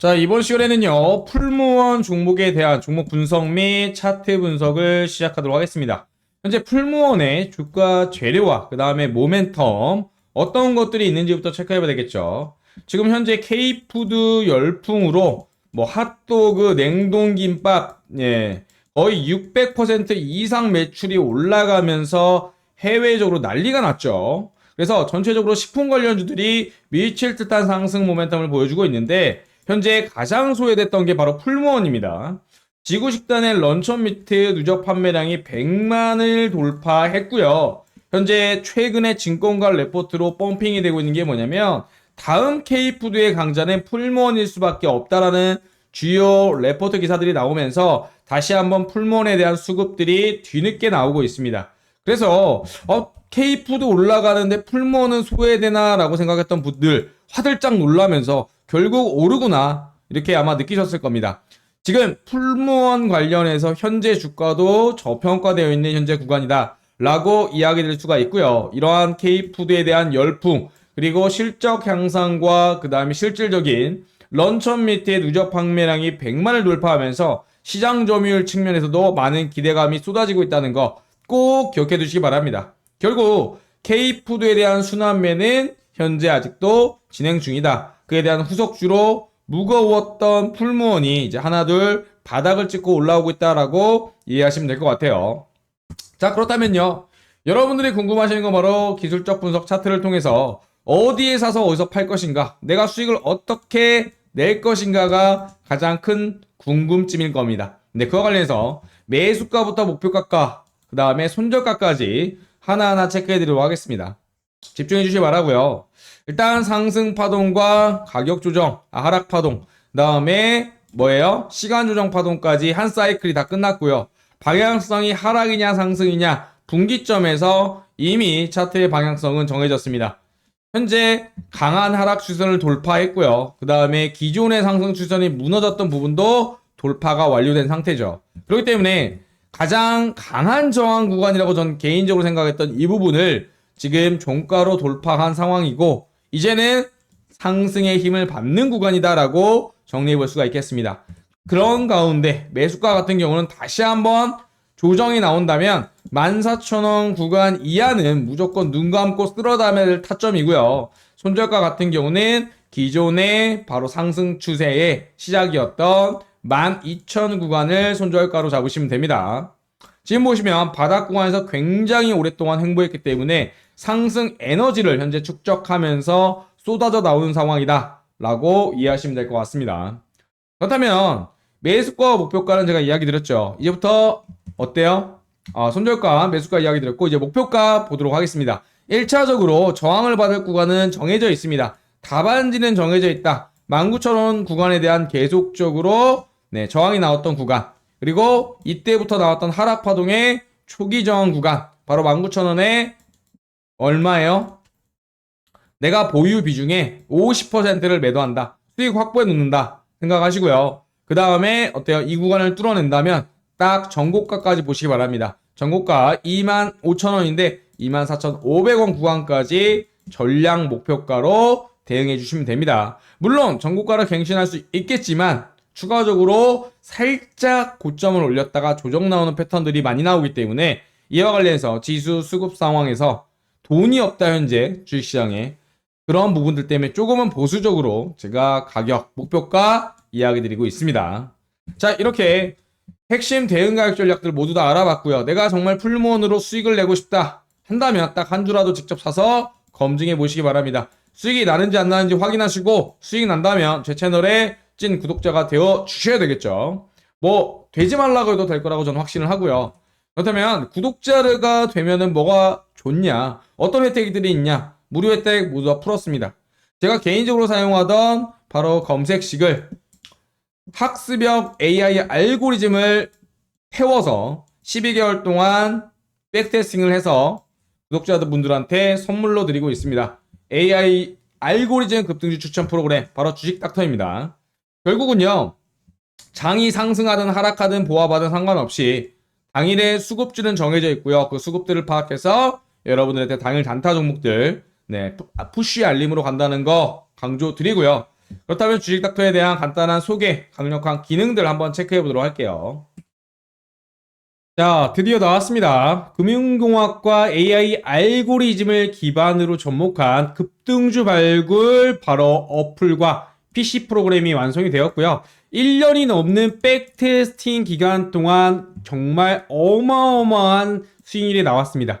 자, 이번 시간에는요, 풀무원 종목에 대한 종목 분석 및 차트 분석을 시작하도록 하겠습니다. 현재 풀무원의 주가 재료와 그 다음에 모멘텀, 어떤 것들이 있는지부터 체크해봐야 되겠죠. 지금 현재 K푸드 열풍으로 뭐 핫도그, 냉동김밥, 예, 거의 600% 이상 매출이 올라가면서 해외적으로 난리가 났죠. 그래서 전체적으로 식품 관련주들이 미칠 듯한 상승 모멘텀을 보여주고 있는데 현재 가장 소외됐던 게 바로 풀무원입니다. 지구식단의 런천 미트 누적 판매량이 100만을 돌파했고요. 현재 최근에 증권가 레포트로 펌핑이 되고 있는 게 뭐냐면 다음 K푸드의 강자는 풀무원일 수밖에 없다라는 주요 레포트 기사들이 나오면서 다시 한번 풀무원에 대한 수급들이 뒤늦게 나오고 있습니다. 그래서 어, K푸드 올라가는데 풀무원은 소외되나라고 생각했던 분들 화들짝 놀라면서 결국 오르구나 이렇게 아마 느끼셨을 겁니다. 지금 풀무원 관련해서 현재 주가도 저평가되어 있는 현재 구간이다 라고 이야기 될 수가 있고요. 이러한 K푸드에 대한 열풍 그리고 실적 향상과 그 다음에 실질적인 런천 밑의 누적 판매량이 100만을 돌파하면서 시장 점유율 측면에서도 많은 기대감이 쏟아지고 있다는 거 꼭 기억해 두시기 바랍니다. 결국 K푸드에 대한 순환매는 현재 아직도 진행 중이다. 그에 대한 후속주로 무거웠던 풀무원이 이제 하나 둘 바닥을 찍고 올라오고 있다라고 이해하시면 될 것 같아요. 자, 그렇다면요. 여러분들이 궁금하신 건 바로 기술적 분석 차트를 통해서 어디에 사서 어디서 팔 것인가, 내가 수익을 어떻게 낼 것인가가 가장 큰 궁금증일 겁니다. 근데 그와 관련해서 매수가부터 목표가가, 그 다음에 손절가까지 하나하나 체크해 드리도록 하겠습니다. 집중해 주시기 바라고요. 일단 상승 파동과 가격 조정, 아, 하락 파동, 그다음에 뭐예요? 시간 조정 파동까지 한 사이클이 다 끝났고요. 방향성이 하락이냐 상승이냐 분기점에서 이미 차트의 방향성은 정해졌습니다. 현재 강한 하락 추선을 돌파했고요. 그 다음에 기존의 상승 추선이 무너졌던 부분도 돌파가 완료된 상태죠. 그렇기 때문에 가장 강한 저항 구간이라고 전 개인적으로 생각했던 이 부분을 지금 종가로 돌파한 상황이고 이제는 상승의 힘을 받는 구간이다라고 정리해 볼 수가 있겠습니다. 그런 가운데 매수가 같은 경우는 다시 한번 조정이 나온다면 14,000원 구간 이하는 무조건 눈 감고 쓸어담아야 될 타점이고요. 손절가 같은 경우는 기존의 바로 상승 추세의 시작이었던 12,000 구간을 손절가로 잡으시면 됩니다. 지금 보시면 바닥 구간에서 굉장히 오랫동안 행보했기 때문에 상승 에너지를 현재 축적하면서 쏟아져 나오는 상황이다 라고 이해하시면 될 것 같습니다. 그렇다면 매수가 목표가는 제가 이야기 드렸죠. 이제부터 어때요? 아, 손절가, 매수가 이야기 드렸고 이제 목표가 보도록 하겠습니다. 1차적으로 저항을 받을 구간은 정해져 있습니다. 답안지는 정해져 있다. 19,000원 구간에 대한 계속적으로 네, 저항이 나왔던 구간 그리고 이때부터 나왔던 하락 파동의 초기 저항 구간 바로 19,000원에 얼마예요? 내가 보유 비중의 50%를 매도한다. 수익 확보해 놓는다. 생각하시고요. 그 다음에 어때요? 이 구간을 뚫어낸다면 딱 전고가까지 보시기 바랍니다. 전고가 25,000원인데 24,500원 구간까지 전량 목표가로 대응해 주시면 됩니다. 물론 전고가를 갱신할 수 있겠지만 추가적으로 살짝 고점을 올렸다가 조정 나오는 패턴들이 많이 나오기 때문에 이와 관련해서 지수 수급 상황에서 돈이 없다 현재 주식시장에 그런 부분들 때문에 조금은 보수적으로 제가 가격 목표가 이야기 드리고 있습니다. 자 이렇게 핵심 대응 가격 전략들 모두 다 알아봤고요. 내가 정말 풀무원으로 수익을 내고 싶다 한다면 딱 한 주라도 직접 사서 검증해 보시기 바랍니다. 수익이 나는지 안 나는지 확인하시고 수익 난다면 제 채널에 찐 구독자가 되어 주셔야 되겠죠. 뭐 되지 말라고 해도 될 거라고 저는 확신을 하고요. 그렇다면 구독자가 되면은 뭐가 좋냐? 어떤 혜택들이 있냐? 무료 혜택 모두 다 풀었습니다. 제가 개인적으로 사용하던 바로 검색식을 학습형 AI 알고리즘을 태워서 12개월 동안 백테스팅을 해서 구독자분들한테 선물로 드리고 있습니다. AI 알고리즘 급등주 추천 프로그램 바로 주식 닥터입니다. 결국은요. 장이 상승하든 하락하든 보아받은 상관없이 당일에 수급주는 정해져 있고요. 그 수급들을 파악해서 여러분들한테 당일 단타 종목들 네, 푸- 푸쉬 알림으로 간다는 거 강조 드리고요. 그렇다면 주식 닥터에 대한 간단한 소개, 강력한 기능들 한번 체크해 보도록 할게요. 자, 드디어 나왔습니다. 금융공학과 AI 알고리즘을 기반으로 접목한 급등주 발굴 바로 어플과 PC 프로그램이 완성이 되었고요. 1년이 넘는 백테스팅 기간 동안 정말 어마어마한 수익률이 나왔습니다.